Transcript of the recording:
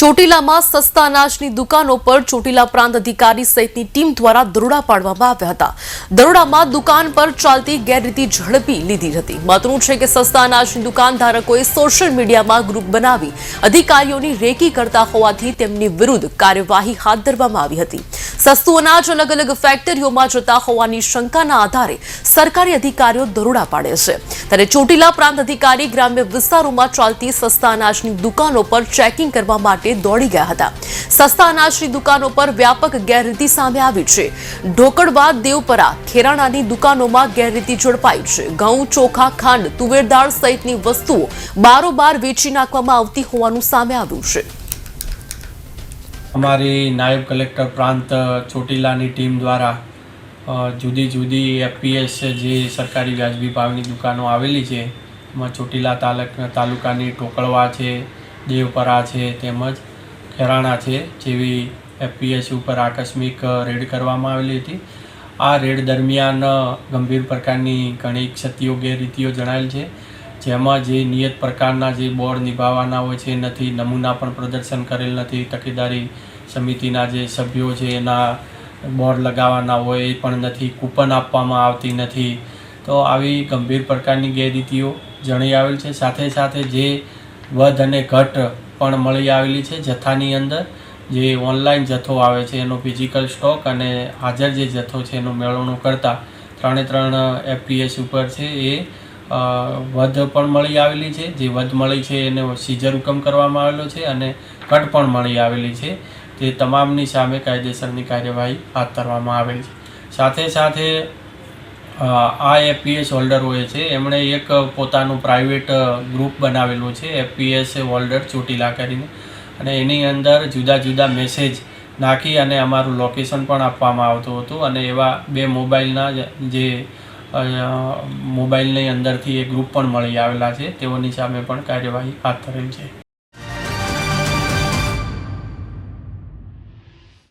ચોટીલામાં સસ્તા અનાજની દુકાનો પર ચોટીલા પ્રાંત અધિકારી સહિતની ટીમ દ્વારા દરોડા પાડવામાં આવ્યા હતા. દરોડામાં દુકાન પર ચાલતી ગેરરીતિ ઝડપી લીધી હતી. મહત્વનું છે કે સસ્તા અનાજની દુકાન ધારકોએ સોશિયલ મીડિયામાં ગ્રુપ બનાવી અધિકારીઓની રેકી કરતા હોવાથી તેમની વિરુદ્ધ કાર્યવાહી હાથ ધરવામાં આવી હતી. સસ્તું અનાજ અલગ અલગ ફેક્ટરીઓમાં જતા હોવાની શંકાના આધારે સરકારી અધિકારીઓ દરોડા પાડે છે. ત્યારે ચોટીલા પ્રાંત અધિકારી ગ્રામ્ય વિસ્તારોમાં ચાલતી સસ્તા અનાજની દુકાનો પર ચેકિંગ કરવા માટે દોડી ગયા હતા. સસ્તા અનાજની દુકાનો પર વ્યાપક ગેરરીતિ સામે આવી છે. ઢોકળવા, દેવપરા, ખેરાણાની દુકાનોમાં ગેરરીતિ ઝડપાઈ છે. ઘઉં, ચોખા, ખાંડ તુવેરદાળ સહિતની વસ્તુઓ બારોબાર વેચી નાખવામાં આવતી હોવાનું સામે આવ્યું છે. અમારી નાયબ કલેક્ટર પ્રાંત, ચોટીલાની ટીમ દ્વારા જુદી જુદી એફપીએસ જે સરકારી વ્યાજબી ભાવની દુકાનો આવેલી છે, એમાં ચોટીલા તાલક, તાલુકાની ટોકળવા છે, દેવપરા છે, તેમજ ખેરાણા છે, જેવી એફપીએસ ઉપર આકસ્મિક રેડ કરવામાં આવેલી હતી. આ રેડ દરમિયાન ગંભીર પ્રકારની ઘણી ક્ષતિઓ, ગેરરીતિઓ જણાયેલ છે. જેમાં જે નિયત પ્રકારના જે બોર્ડ નિભાવવાના હોય છે નથી નમૂના પણ પ્રદર્શન કરેલ નથી. તકેદારી સમિતિના જે સભ્યો છે, એના બોર્ડ લગાવવાના હોય, એ પણ નથી. કૂપન આપવામાં આવતી નથી. તો આવી ગંભીર પ્રકારની ગેરરીતિઓ જણાઈ આવેલ છે. સાથે સાથે જે વધ અને ઘટ પણ મળી આવેલી છે જથ્થાની અંદર, જે ઓનલાઈન જથ્થો આવે છે, એનો ફિઝિકલ સ્ટોક અને હાજર જે જથ્થો છે એનું મેળવણું કરતાં ત્રણે ત્રણ એફપીએસ ઉપર છે એ વધ પણ મળી આવેલી છે. જે વધ મળી છે એને સીઝર હુકમ કરવામાં આવેલો છે અને કટ પણ મળી આવેલી છે. તે તમામની સામે કાયદેસરની કાર્યવાહી હાથ ધરવામાં આવેલ છે. સાથે સાથે આ એફપીએસ હોલ્ડર હોય છે. એમણે એક પોતાનું પ્રાઇવેટ ગ્રુપ બનાવેલું છે. એફપીએસ હોલ્ડર ચોટીલા કરીને. અને એની અંદર જુદા જુદા મેસેજ નાખી અને અમારું લોકેશન પણ આપવામાં આવતું હતું. અને એવા બે મોબાઈલના જે મોબાઈલની અંદરથી એ ગ્રુપ પણ મળી આવેલા છે. તેઓની સામે પણ કાર્યવાહી હાથ ધરેલ છે.